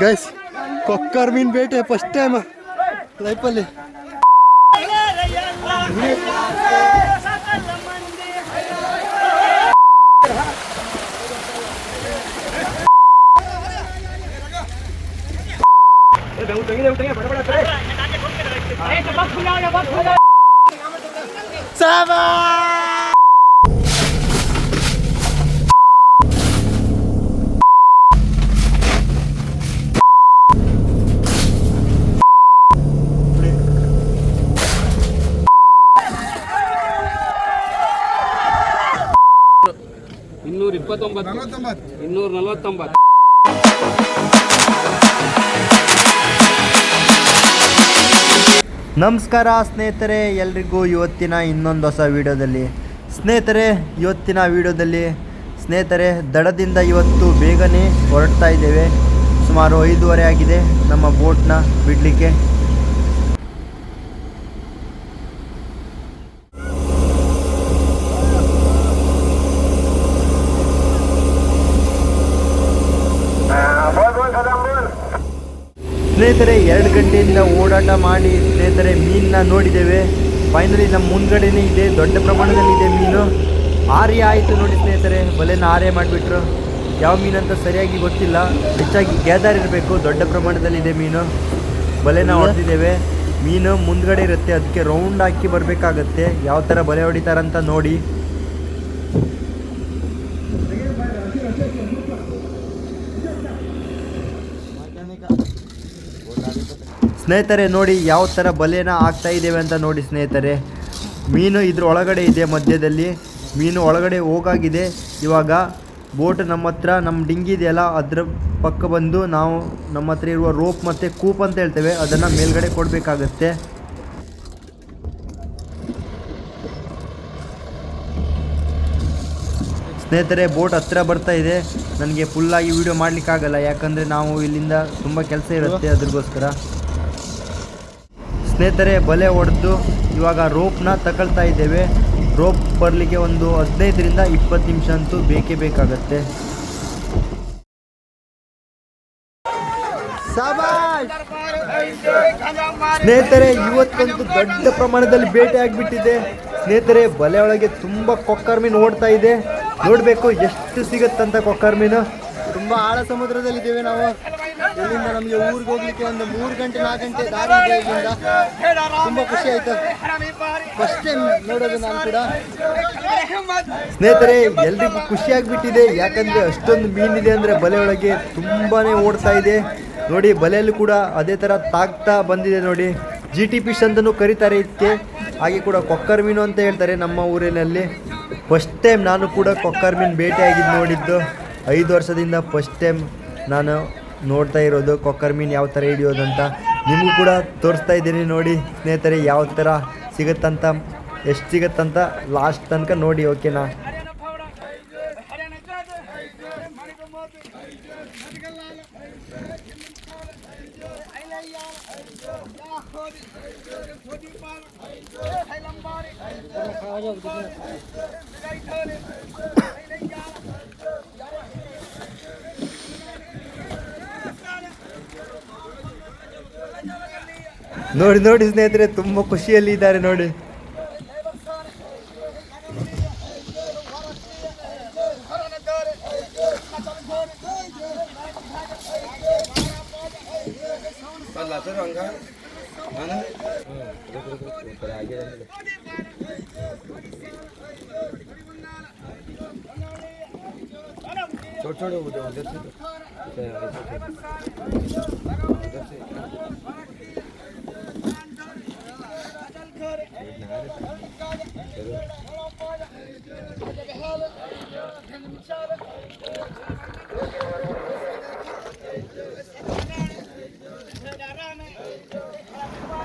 Guys ಕೊಕ್ಕರ್ ಮೀನ್ ಬೇಟೆ first time ಲೈಫಲ್ಲಿ ಇನ್ನೂರ ಇಪ್ಪತ್ತೊಂಬತ್ತು. ಇನ್ನೂರ ನಲವತ್ತೊಂಬತ್ತು. ನಮಸ್ಕಾರ ಸ್ನೇಹಿತರೆ ಎಲ್ರಿಗೂ ಇವತ್ತಿನ ಇನ್ನೊಂದು ಹೊಸ ವಿಡಿಯೋದಲ್ಲಿ. ಸ್ನೇಹಿತರೆ ಇವತ್ತಿನ ವಿಡಿಯೋದಲ್ಲಿ ಸ್ನೇಹಿತರೆ ದಡದಿಂದ ಇವತ್ತು ಬೇಗನೆ ಹೊರಡ್ತಾ ಇದ್ದೇವೆ. ಸುಮಾರು ಐದೂವರೆ ಆಗಿದೆ ನಮ್ಮ ಬೋಟ್ನ ಬಿಡಲಿಕ್ಕೆ. ಸ್ನೇಹಿತರೆ ಎರಡು ಗಂಟೆಯಿಂದ ಓಡಾಟ ಮಾಡಿ ಸ್ನೇಹಿತರೆ ಮೀನನ್ನ ನೋಡಿದ್ದೇವೆ. ಫೈನಲಿ ನಮ್ಮ ಮುಂದ್ಗಡೆನೇ ಇದೆ ದೊಡ್ಡ ಪ್ರಮಾಣದಲ್ಲಿ ಇದೆ ಮೀನು. ಆರ್ಯ ಆಯಿತು ನೋಡಿ ಸ್ನೇಹಿತರೆ ಬಲೆನ ಆರ್ಯ ಮಾಡಿಬಿಟ್ರು. ಯಾವ ಮೀನು ಅಂತ ಸರಿಯಾಗಿ ಗೊತ್ತಿಲ್ಲ. ಹೆಚ್ಚಾಗಿ ಗ್ಯಾದರ್ ಇರಬೇಕು ದೊಡ್ಡ ಪ್ರಮಾಣದಲ್ಲಿ ಇದೆ ಮೀನು ಬಲೆನ ಹೊಡೆದಿದ್ದೇವೆ ಮೀನು ಮುಂದ್ಗಡೆ ಇರುತ್ತೆ ಅದಕ್ಕೆ ರೌಂಡ್ ಹಾಕಿ ಬರಬೇಕಾಗತ್ತೆ. ಯಾವ ಥರ ಬಲೆ ಹೊಡಿತಾರಂತ ನೋಡಿ. ಸ್ನೇಹಿತರೆ, ನೋಡಿ ಯಾವ ಥರ ಬಲೆನ ಆಗ್ತಾ ಇದ್ದೇವೆ ಅಂತ ನೋಡಿ ಸ್ನೇಹಿತರೆ. ಮೀನು ಇದ್ರ ಒಳಗಡೆ ಇದೆ ಮಧ್ಯದಲ್ಲಿ. ಮೀನು ಒಳಗಡೆ ಹೋಗಾಗಿದೆ. ಇವಾಗ ಬೋಟ್ ನಮ್ಮ ಹತ್ರ, ನಮ್ಮ ಡಿಂಗಿ ಇದೆಯಲ್ಲ ಅದ್ರ ಪಕ್ಕ ಬಂದು ನಾವು ನಮ್ಮ ಹತ್ರ ಇರುವ ರೋಪ್ ಮತ್ತು ಕೂಪ್ ಅಂತ ಹೇಳ್ತೇವೆ. ಅದನ್ನು ಮೇಲ್ಗಡೆ ಕೊಡಬೇಕಾಗತ್ತೆ. ಸ್ನೇಹಿತರೆ, ಬೋಟ್ ಹತ್ತಿರ ಬರ್ತಾ ಇದೆ. ನನಗೆ ಫುಲ್ಲಾಗಿ ವಿಡಿಯೋ ಮಾಡಲಿಕ್ಕಾಗಲ್ಲ. ಯಾಕಂದರೆ ನಾವು ಇಲ್ಲಿಂದ ತುಂಬ ಕೆಲಸ ಇರುತ್ತೆ ಅದ್ರಗೋಸ್ಕರ. ಸ್ನೇಹಿತರೆ ಬಲೆ ಹೊಡೆದು ಇವಾಗ ರೋಪ್ನ ತಗೊಳ್ತಾ ಇದ್ದೇವೆ. ರೋಪ್ ಬರಲಿಕ್ಕೆ ಒಂದು ಹದಿನೈದರಿಂದ ಇಪ್ಪತ್ತು ನಿಮಿಷ ಅಂತೂ ಬೇಕೇ ಬೇಕಾಗತ್ತೆ. ಸ್ನೇಹಿತರೆ ಇವತ್ತಂತೂ ದೊಡ್ಡ ಪ್ರಮಾಣದಲ್ಲಿ ಬೇಟೆ ಆಗಿಬಿಟ್ಟಿದೆ. ಸ್ನೇಹಿತರೆ ಬಲೆ ಒಳಗೆ ತುಂಬ ಕೊಕ್ಕರ್ ಮೀನು ಓಡ್ತಾ ಇದೆ. ನೋಡಬೇಕು ಎಷ್ಟು ಸಿಗುತ್ತಂತ ಕೊಕ್ಕರ್ ಮೀನು. ತುಂಬ ಆಳ ಸಮುದ್ರದಲ್ಲಿದ್ದೇವೆ ನಾವು. ಇಲ್ಲಿಂದ ನಮಗೆ ಊರಿಗೆ ಹೋಗ್ಲಿಕ್ಕೆ ಒಂದು ಮೂರು ಗಂಟೆ, ನಾಲ್ಕು ಗಂಟೆ ದಾರಿ ಇದೆ ಇಲ್ಲಿಂದ. ತುಂಬ ಖುಷಿ ಆಯ್ತು. ಫಸ್ಟ್ ಟೈಮ್ ನೋಡೋದು ನಾನು ಕೂಡ. ಸ್ನೇಹಿತರೆ, ಎಲ್ರಿಗೂ ಖುಷಿಯಾಗಿಬಿಟ್ಟಿದೆ ಯಾಕಂದರೆ ಅಷ್ಟೊಂದು ಮೀನಿದೆ ಅಂದ್ರೆ ಬಲೆ ಒಳಗೆ ತುಂಬಾನೇ ಓಡ್ತಾ ಇದೆ. ನೋಡಿ, ಬಲೆಯಲ್ಲೂ ಕೂಡ ಅದೇ ಥರ ತಾಗ್ತಾ ಬಂದಿದೆ ನೋಡಿ. ಜಿ ಟಿ ಫಿಶ್ ಅಂತಲೂ ಕರೀತಾರೆ ಇದಕ್ಕೆ. ಹಾಗೆ ಕೂಡ ಕೊಕ್ಕರ್ ಮೀನು ಅಂತ ಹೇಳ್ತಾರೆ ನಮ್ಮ ಊರಿನಲ್ಲಿ. ಫಸ್ಟ್ ಟೈಮ್ ನಾನು ಕೂಡ ಕೊಕ್ಕರ್ ಮೀನು ಭೇಟಿಯಾಗಿದ್ದು ನೋಡಿದ್ದು. ಐದು ವರ್ಷದಿಂದ ಫಸ್ಟ್ ಟೈಮ್ ನಾನು ನೋಡ್ತಾ ಇರೋದು, ಕೊಕ್ಕರ್ ಮೀನು ಯಾವ ಥರ ಹಿಡಿಯೋದಂತ ನಿಮಗೂ ಕೂಡ ತೋರಿಸ್ತಾ ಇದ್ದೀನಿ ನೋಡಿ ಸ್ನೇಹಿತರೆ, ಯಾವ ಥರ ಸಿಗುತ್ತಂತ, ಎಷ್ಟು ಸಿಗುತ್ತಂತ ಲಾಸ್ಟ್ ತನಕ ನೋಡಿ ಓಕೆನಾ ನೋಡಿ ನೋಡಿ ಸ್ನೇಹಿತರೆ ತುಂಬ ಖುಷಿಯಲ್ಲಿ ಇದ್ದಾರೆ ನೋಡಿ.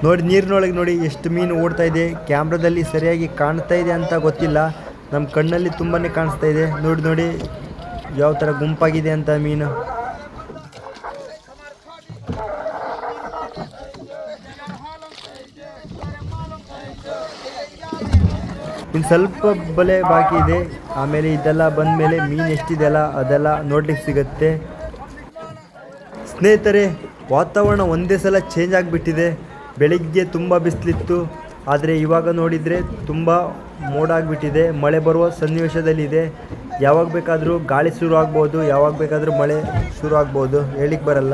ನೋಡಿ, ನೀರಿನೊಳಗೆ ನೋಡಿ, ಎಷ್ಟು ಮೀನು ಓಡ್ತಾ ಇದೆ. ಕ್ಯಾಮ್ರಾದಲ್ಲಿ ಸರಿಯಾಗಿ ಕಾಣ್ತಾ ಇದೆ ಅಂತ ಗೊತ್ತಿಲ್ಲ. ನಮ್ಮ ಕಣ್ಣಲ್ಲಿ ತುಂಬಾ ಕಾಣಿಸ್ತಾ ಇದೆ. ನೋಡಿ ನೋಡಿ, ಯಾವ ಥರ ಗುಂಪಾಗಿದೆ ಅಂತ ಮೀನು. ಇನ್ನು ಸ್ವಲ್ಪ ಬಲೆ ಬಾಕಿ ಇದೆ. ಆಮೇಲೆ ಇದೆಲ್ಲ ಬಂದ ಮೇಲೆ ಮೀನು ಎಷ್ಟಿದೆಯಲ್ಲ ಅದೆಲ್ಲ ನೋಡ್ಲಿಕ್ಕೆ ಸಿಗುತ್ತೆ. ಸ್ನೇಹಿತರೆ, ವಾತಾವರಣ ಒಂದೇ ಸಲ ಚೇಂಜ್ ಆಗಿಬಿಟ್ಟಿದೆ. ಬೆಳಿಗ್ಗೆ ತುಂಬ ಬಿಸಿಲಿತ್ತು. ಆದರೆ ಇವಾಗ ನೋಡಿದರೆ ತುಂಬ ಮೋಡ ಆಗಿಬಿಟ್ಟಿದೆ. ಮಳೆ ಬರುವ ಸನ್ನಿವೇಶದಲ್ಲಿದೆ. ಯಾವಾಗ ಬೇಕಾದರೂ ಗಾಳಿ ಶುರು ಆಗ್ಬೋದು, ಯಾವಾಗ ಬೇಕಾದರೂ ಮಳೆ ಶುರು ಆಗ್ಬೋದು. ಹೇಳಿಕ್ಕೆ ಬರಲ್ಲ.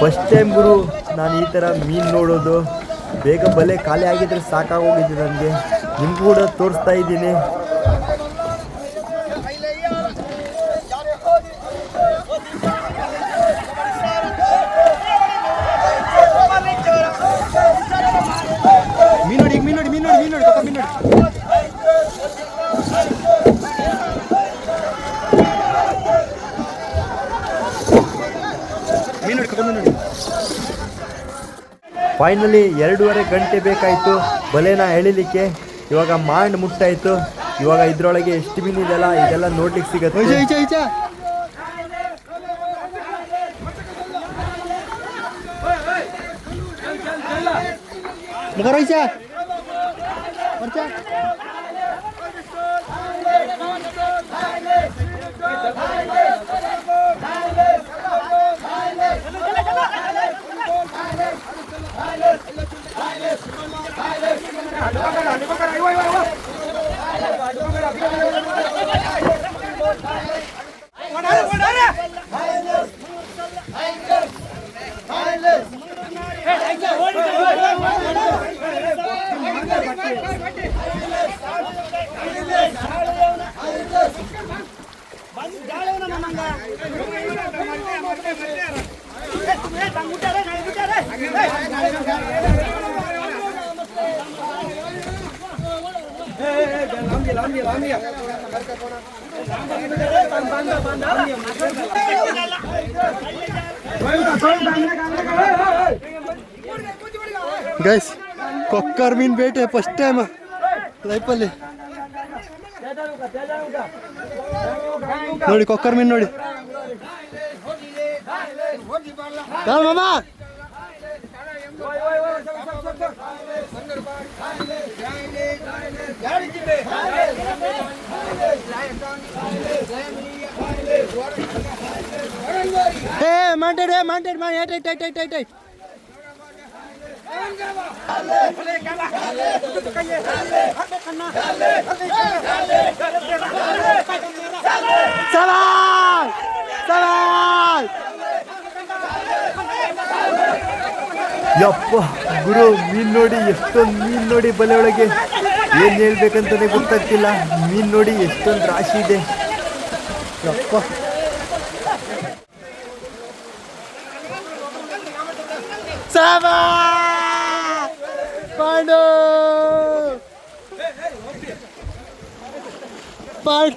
ಫಸ್ಟ್ ಟೈಮ್ ಗುರು, ನಾನು ಈ ಥರ ಮೀನು ನೋಡೋದು. ಬೇಗ ಬಲೆ ಖಾಲಿ ಆಗಿದ್ರೆ ಸಾಕಾಗೋಗಿದೆ ನನಗೆ. ನಿಮ್ಗೂ ಕೂಡ ತೋರಿಸ್ತಾ ಇದ್ದೀನಿ ಮೀನು ನೋಡಿ ಮೀನು ನೋಡಿ ಮೀನು ನೋಡಿ ಮೀನು ನೋಡಿ ಕಕ್ಕ ಮೀನು ನೋಡಿ ಮೀನು ನೋಡಿ ಕಕ್ಕ ಮೀನು ನೋಡಿ ಫೈನಲಿ ಎರಡೂವರೆ ಗಂಟೆ ಬೇಕಾಯಿತು. ಬಲೆನ ಎಳಿಲಿಕ್ಕೆ ಇವಾಗ ಮಾಂಡ್ ಮುಟ್ಟಾಯಿತು ಇವಾಗ ಇದ್ರೊಳಗೆ ಎಷ್ಟು ಮೀನು ಇದೆಲ್ಲ ಇದೆಲ್ಲ ನೋಡ್ಲಿಕ್ಕೆ ಸಿಗತ್ತೆ. ಬಿಟ್ಟಾರೆ ಬಿಟ್ಟಾರೆ ಗೈಸ್ ಕೊಕ್ಕರ್ ಮೀನ್ ಬೇಟೆ ಫಸ್ಟ್ ಟೈಮ್ ಲೈಫಲ್ಲಿ ನೋಡಿ ಕೊಕ್ಕರ್ ಮೀನ್ ನೋಡಿ ಮಾಮಾ Hey, mounted, hey, mounted, man. Hey, tight, tight, tight, tight, tight. Salah! Salah! ಯಪ್ಪ, ಗುರು, ಮೀನ್ ನೋಡಿ, ಎಷ್ಟೊಂದು ಮೀನ್ ನೋಡಿ ಬಲೆ ಒಳಗೆ ಏನ್ ಹೇಳ್ಬೇಕಂತಾನೆ ಗೊತ್ತಾಗ್ತಿಲ್ಲ. ಮೀನ್ ನೋಡಿ ಎಷ್ಟೊಂದು ರಾಶಿ ಇದೆ. ಯಪ್ಪ. ಪಾಂಡು! ಪಾಂಡು!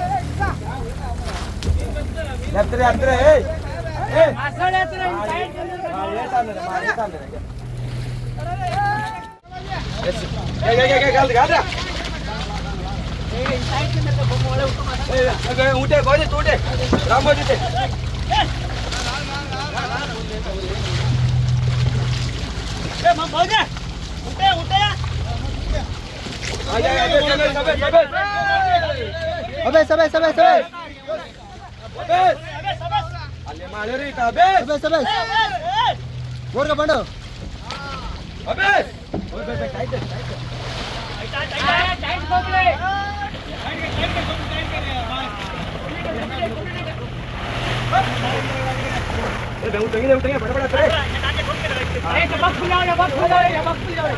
ಯಾತ್ರೆ ಯಾತ್ರೆ ಏ ಆಸಳೆ ಯಾತ್ರೆ ಸೈಡ್ ಊಟೆ ಗೋಡೆ ತೂಟೆ ರಾಮೋಜಿ ಊಟೆ ಊಟೆ अबे सबे सबे सबे ఊరుగా పండు ఉతంగి ఉతంగి పడబడ బస్ ఫుల్ ఆవడ బస్ ఫుల్ ఆవడ బస్ ఫుల్ ఆవడ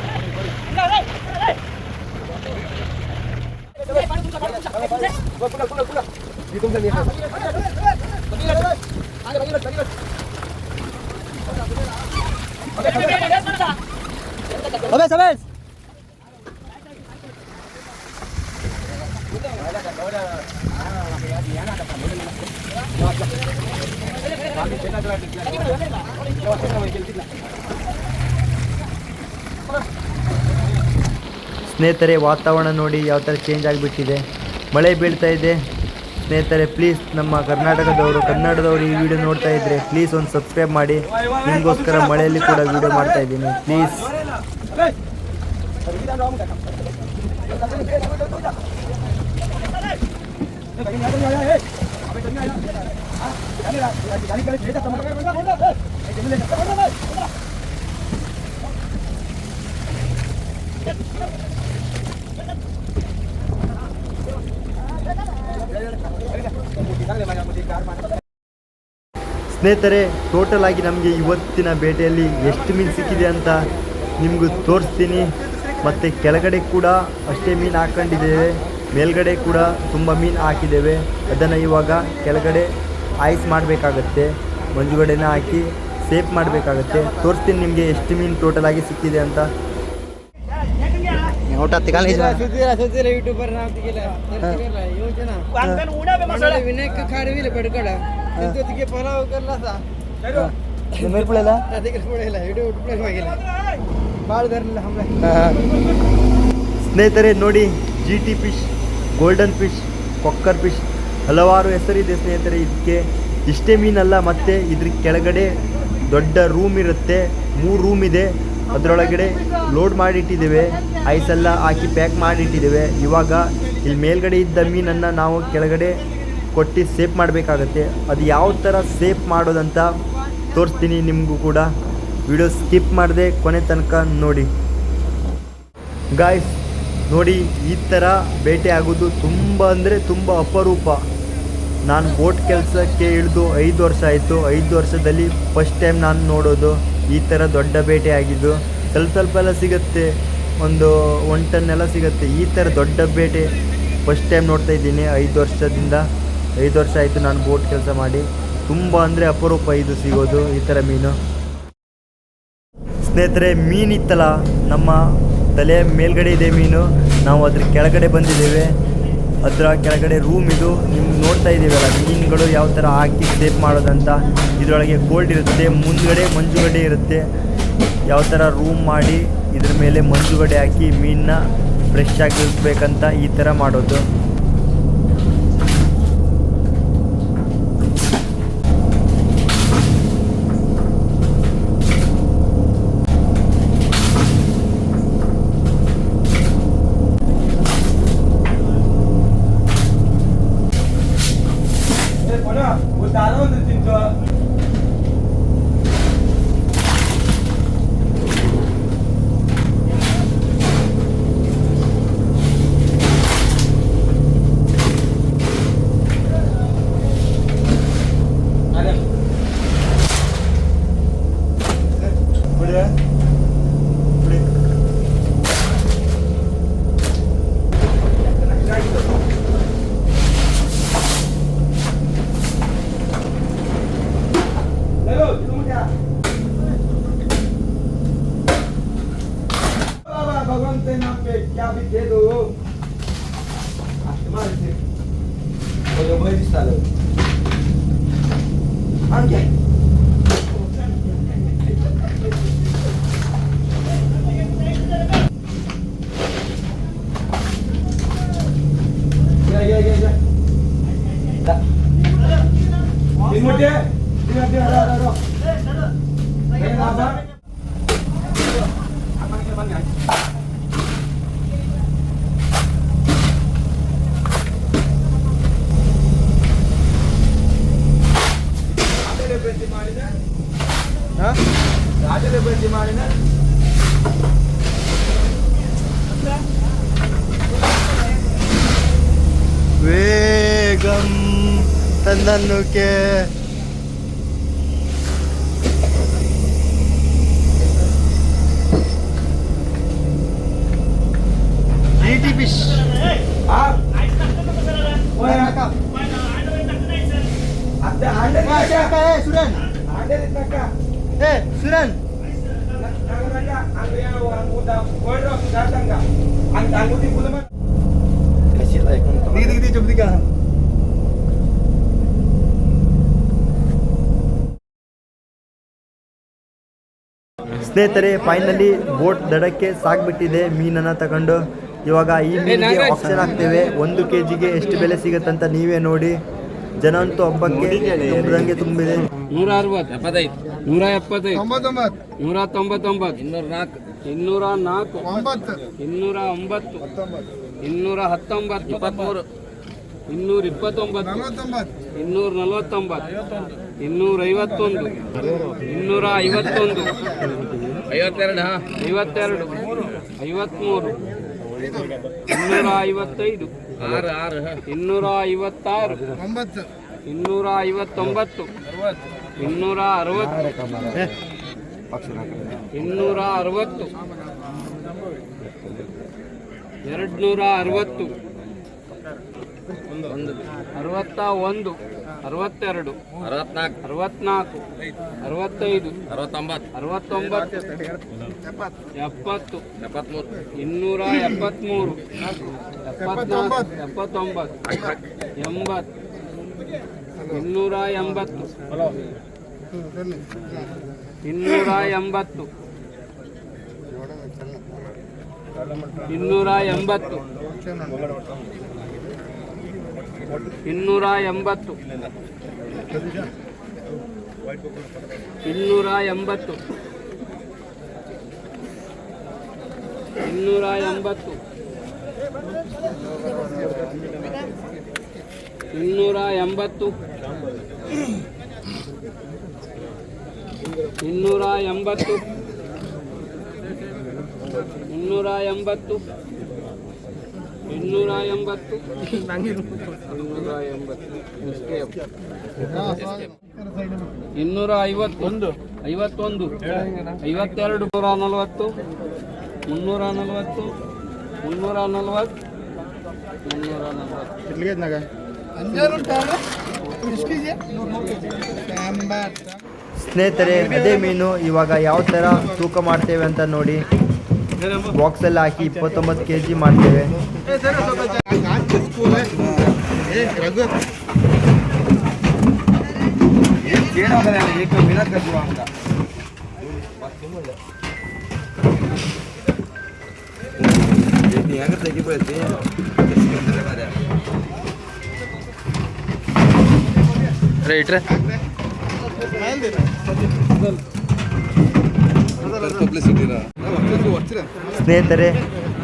ಸ್ನೇಹಿತರೆ ವಾತಾವರಣ ನೋಡಿ ಯಾವ ಥರ ಚೇಂಜ್ ಆಗಿಬಿಟ್ಟಿದೆ. ಮಳೆ ಬೀಳ್ತಾ ಇದೆ. ಸ್ನೇಹಿತರೆ ಪ್ಲೀಸ್ ನಮ್ಮ ಕರ್ನಾಟಕದವರು, ಕನ್ನಡದವರು ಈ ವಿಡಿಯೋ ನೋಡ್ತಾ ಇದ್ರೆ ಪ್ಲೀಸ್ ಒಂದು ಸಬ್ಸ್ಕ್ರೈಬ್ ಮಾಡಿ. ನಿಮಗೋಸ್ಕರ ಮಳೆಯಲ್ಲಿ ಕೂಡ ವಿಡಿಯೋ ಮಾಡ್ತಾ ಇದ್ದೀನಿ. ಪ್ಲೀಸ್ ಸ್ನೇಹಿತರೆ ಟೋಟಲ್ ಆಗಿ ನಮಗೆ ಇವತ್ತಿನ ಬೇಟೆಯಲ್ಲಿ ಎಷ್ಟು ಮೀನು ಸಿಕ್ಕಿದೆ ಅಂತ ನಿಮಗೂ ತೋರಿಸ್ತೀನಿ. ಮತ್ತು ಕೆಳಗಡೆ ಕೂಡ ಅಷ್ಟೇ ಮೀನು ಹಾಕ್ಕೊಂಡಿದ್ದೇವೆ ಮೇಲ್ಗಡೆ ಕೂಡ ತುಂಬ ಮೀನು ಹಾಕಿದ್ದೇವೆ. ಅದನ್ನು ಇವಾಗ ಕೆಳಗಡೆ ಐಸ್ ಮಾಡಬೇಕಾಗತ್ತೆ. ಮಂಜುಗಡೆನ ಹಾಕಿ ಸೇಫ್ ಮಾಡಬೇಕಾಗತ್ತೆ. ತೋರಿಸ್ತೀನಿ ನಿಮಗೆ ಎಷ್ಟು ಮೀನು ಟೋಟಲ್ ಆಗಿ ಸಿಕ್ಕಿದೆ ಅಂತ. ಊಟ ಕಾಲ ಯೂಟ್ಯೂಬರ್ ವಿನಾಯಕ ಖಾಡವಿಲ್ಲ ಬಡ್ಕಡ ಜೊತೆಗೆ ಪಲಾವ್ ಕಲ್ಲ ಸಾ. ಮೇಲ್ಪುಳೆಲ್ಲ ಅದಕ್ಕೆ ಕೊಡಿಲ್ಲ ಯೂಟ್ಯೂಬ್ ಉಟ್ಬಿಡಕ್ ಹೋಗಿಲ್ಲ. ಬಾಳ್ ಬರಲಿಲ್ಲ ಹಮ್ಲ ಸ್ನೇಹಿತರೆ ನೋಡಿ G T fish golden fish ಕೊಕ್ಕರ್ fish ಹಲವಾರು ಹೆಸರಿದೆ ಸ್ನೇಹಿತರೆ ಇದಕ್ಕೆ. ಇಷ್ಟೇ ಮೀನಲ್ಲ ಮತ್ತೆ ಇದ್ರ ಕೆಳಗಡೆ ದೊಡ್ಡ ರೂಮ್ ಇರುತ್ತೆ. ಮೂರು ರೂಮ್ ಇದೆ. ಅದರೊಳಗಡೆ ಲೋಡ್ ಮಾಡಿಟ್ಟಿದ್ದೇವೆ. ಐಸೆಲ್ಲ ಹಾಕಿ ಪ್ಯಾಕ್ ಮಾಡಿಟ್ಟಿದ್ದೇವೆ. ಇವಾಗ ಇಲ್ಲಿ ಮೇಲ್ಗಡೆ ಇದ್ದ ಮೀನನ್ನು ನಾವು ಕೆಳಗಡೆ ಕೊಟ್ಟು ಸೇಫ್ ಮಾಡಬೇಕಾಗತ್ತೆ. ಅದು ಯಾವ ಥರ ಸೇಫ್ ಮಾಡೋದಂತ ತೋರಿಸ್ತೀನಿ ನಿಮಗೂ ಕೂಡ. ವಿಡಿಯೋ ಸ್ಕಿಪ್ ಮಾಡದೆ ಕೊನೆ ತನಕ ನೋಡಿ. ಗಾಯ್ಸ್ ನೋಡಿ, ಈ ಥರ ಬೇಟೆ ಆಗೋದು ತುಂಬ ಅಂದರೆ ತುಂಬ ಅಪರೂಪ. ನಾನು ಬೋಟ್ ಕೆಲಸಕ್ಕೆ ಇಳಿದು ಐದು ವರ್ಷ ಆಯಿತು. ಐದು ವರ್ಷದಲ್ಲಿ ಫಸ್ಟ್ ಟೈಮ್ ನಾನು ನೋಡೋದು. ಈ ಥರ ದೊಡ್ಡ ಬೇಟೆ ಆಗಿದ್ದು ಸ್ವಲ್ಪ ಸ್ವಲ್ಪ ಎಲ್ಲ ಸಿಗುತ್ತೆ. ಒಂದು ಒನ್ ಟನ್ ಎಲ್ಲ ಸಿಗುತ್ತೆ. ಈ ಥರ ದೊಡ್ಡ ಬೇಟೆ ಫಸ್ಟ್ ಟೈಮ್ ನೋಡ್ತಾ ಇದ್ದೀನಿ. ಐದು ವರ್ಷದಿಂದ ಐದು ವರ್ಷ ಆಯಿತು ನಾನು ಬೋಟ್ ಕೆಲಸ ಮಾಡಿ. ತುಂಬ ಅಂದರೆ ಅಪರೂಪ ಇದು ಸಿಗೋದು, ಈ ಥರ ಮೀನು. ಸ್ನೇಹಿತರೆ, ಮೀನಿತ್ತಲ್ಲ. ನಮ್ಮ ತಲೆಯ ಮೇಲ್ಗಡೆ ಇದೆ ಮೀನು. ನಾವು ಅದ್ರ ಕೆಳಗಡೆ ಬಂದಿದ್ದೇವೆ. ಅದರ ಕೆಳಗಡೆ ರೂಮ್ ಇದು. ನಿಮ್ಗೆ ನೋಡ್ತಾ ಇದ್ದೀವಲ್ಲ, ಮೀನುಗಳು ಯಾವ ಥರ ಹಾಕಿ ಸೇಫ್ ಮಾಡೋದಂತ. ಇದರೊಳಗೆ ಕೋಲ್ಡ್ ಇರುತ್ತೆ, ಮುಂದ್ಗಡೆ ಮಂಜುಗಡೆ ಇರುತ್ತೆ. ಯಾವ ಥರ ರೂಮ್ ಮಾಡಿ ಇದ್ರ ಮೇಲೆ ಮಂಜುಗಡೆ ಹಾಕಿ ಮೀನನ್ನ ಫ್ರೆಶ್ ಆಗಿರ್ಬೇಕಂತ ಈ ಥರ ಮಾಡೋದು. Ini dia dia ada ada. Eh, dulu. Apa yang namanya? 안 놀게. ಸ್ನೇಹಿತರೆ ಫೈನಲಿ ಬೋಟ್ ದಡಕ್ಕೆ ಸಾಕ್ಬಿಟ್ಟಿದೆ ಮೀನನ್ನು ತಗೊಂಡು. ಇವಾಗ ಈ ಮೀನಿಗೆ ಆಪ್ಷನ್ ಆಗ್ತೇವೆ ಒಂದು ಕೆ ಜಿಗೆ ಎಷ್ಟು ಬೆಲೆ ಸಿಗುತ್ತಂತ ನೀವೇ ನೋಡಿ. ಜನ ಅಂತೂ ಹಬ್ಬಕ್ಕೆ ತುಂಬಿದಂಗೆ ತುಂಬಿದೆ. ನೂರ ಅರವತ್ತು ಎಪ್ಪತ್ತೈದು. ನೂರ ಎಪ್ಪತ್ತೈದು ನೂರ ತೊಂಬತ್ತೊಂಬತ್ತು. ಇನ್ನೂರ ನಾಲ್ಕು ಇನ್ನೂರ ನಾಲ್ಕು ಒಂಬತ್ತು. ಇನ್ನೂರ ಒಂಬತ್ತು ಇನ್ನೂರ ಹತ್ತೊಂಬತ್ತು ಇಪ್ಪತ್ತ್ಮೂರು ಇನ್ನೂರ ಇಪ್ಪತ್ತೊಂಬತ್ತು ಇನ್ನೂರ ನಲವತ್ತೊಂಬತ್ತು. ಇನ್ನೂರ ಐವತ್ತೊಂದು ಇನ್ನೂರ ಐವತ್ತೊಂದು ಐವತ್ತೆರಡು? ಐವತ್ತೆರಡು. ಐವತ್ಮೂರು. ಇನ್ನೂರ ಐವತ್ತೈದು ಆರು ಆರು ಇನ್ನೂರ ಐವತ್ತಾರು ಒಂಬತ್ತು. ಇನ್ನೂರ ಐವತ್ತೊಂಬತ್ತು ಇನ್ನೂರ ಅರವತ್ತು. ಇನ್ನೂರ ಅರವತ್ತು ಎರಡು ನೂರ ಅರವತ್ತು ಅರವತ್ತ ಒಂದು ಅರವತ್ತೆರಡು ಅರವತ್ನಾಲ್ಕು ಅರವತ್ನಾಲ್ಕು ಅರವತ್ತೈದು ಅರವತ್ತೊಂಬತ್ತು ಅರವತ್ತೊಂಬತ್ತು ಎಪ್ಪತ್ತು ಎಪ್ಪತ್ಮೂರು ಇನ್ನೂರ ಎಪ್ಪತ್ತ್ಮೂರು ಎಪ್ಪತ್ನಾಲ್ಕು ಎಪ್ಪತ್ತೊಂಬತ್ತು ಎಂಬತ್ತು ಇನ್ನೂರ ಎಂಬತ್ತು ಇನ್ನೂರ ಎಂಬತ್ತು ಇನ್ನೂರ ಎಂಬತ್ತು ಇನ್ನೂರ ಎಂಬತ್ತು. ಇನ್ನೂರ ಎಂಬತ್ತು. ಇನ್ನೂರ ಎಂಬತ್ತು. ಇನ್ನೂರ ಎಂಬತ್ತು. ಇನ್ನೂರ ಎಂಬತ್ತು. ಇನ್ನೂರ ಎಂಬತ್ತು. ಇನ್ನೂರ ಎಂಬತ್ತು ಇನ್ನೂರ ಎಂಬತ್ತು ಇನ್ನೂರ ಐವತ್ತೊಂದು ಐವತ್ತೊಂದು ಐವತ್ತೆರಡು ನೂರ ನಲವತ್ತು ಮುನ್ನೂರ ನಲವತ್ತು ಮುನ್ನೂರ ನಲವತ್ತು ಮುನ್ನೂರ ನಲವತ್ತು ಸ್ನೇಹಿತರೆ ಅದೇ ಮೀನು ಇವಾಗ ಯಾವ ಥರ ತೂಕ ಮಾಡ್ತೇವೆ ಅಂತ ನೋಡಿ. ಬಾಕ್ಸಲ್ಲಿ ಹಾಕಿ ಇಪ್ಪತ್ತೊಂಬತ್ತು ಕೆ ಜಿ ಮಾಡ್ತೇವೆ ರೈಟ್ರೆ ಸ್ನೇಹಿತರೆ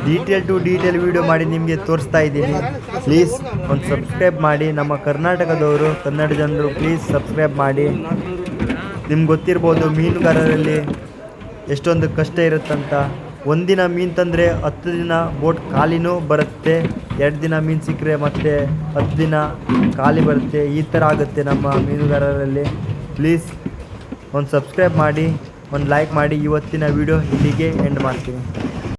ಡೀಟೇಲ್ ಟು ಡೀಟೇಲ್ ವಿಡಿಯೋ ಮಾಡಿ ನಿಮಗೆ ತೋರಿಸ್ತಾ ಇದ್ದೀನಿ. ಪ್ಲೀಸ್ ಒಂದು ಸಬ್ಸ್ಕ್ರೈಬ್ ಮಾಡಿ. ನಮ್ಮ ಕರ್ನಾಟಕದವರು, ಕನ್ನಡ ಜನರು ಪ್ಲೀಸ್ ಸಬ್ಸ್ಕ್ರೈಬ್ ಮಾಡಿ. ನಿಮ್ಗೆ ಗೊತ್ತಿರ್ಬೋದು ಮೀನುಗಾರರಲ್ಲಿ ಎಷ್ಟೊಂದು ಕಷ್ಟ ಇರುತ್ತಂತ. ಒಂದಿನ ಮೀನು ತಂದರೆ ಹತ್ತು ದಿನ ಬೋಟ್ ಖಾಲಿನೂ ಬರುತ್ತೆ. ಎರಡು ದಿನ ಮೀನು ಸಿಕ್ಕರೆ ಮತ್ತೆ ಹತ್ತು ದಿನ ಖಾಲಿ ಬರುತ್ತೆ. ಈ ಥರ ಆಗುತ್ತೆ ನಮ್ಮ ಮೀನುಗಾರರಲ್ಲಿ. ಪ್ಲೀಸ್ ಒಂದು ಸಬ್ಸ್ಕ್ರೈಬ್ ಮಾಡಿ. ಒಂದು ಲೈಕ್ ಮಾಡಿ ಇವತ್ತಿನ ವಿಡಿಯೋ ಇಲ್ಲಿಗೆ ಎಂಡ್ ಮಾಡ್ತೀನಿ.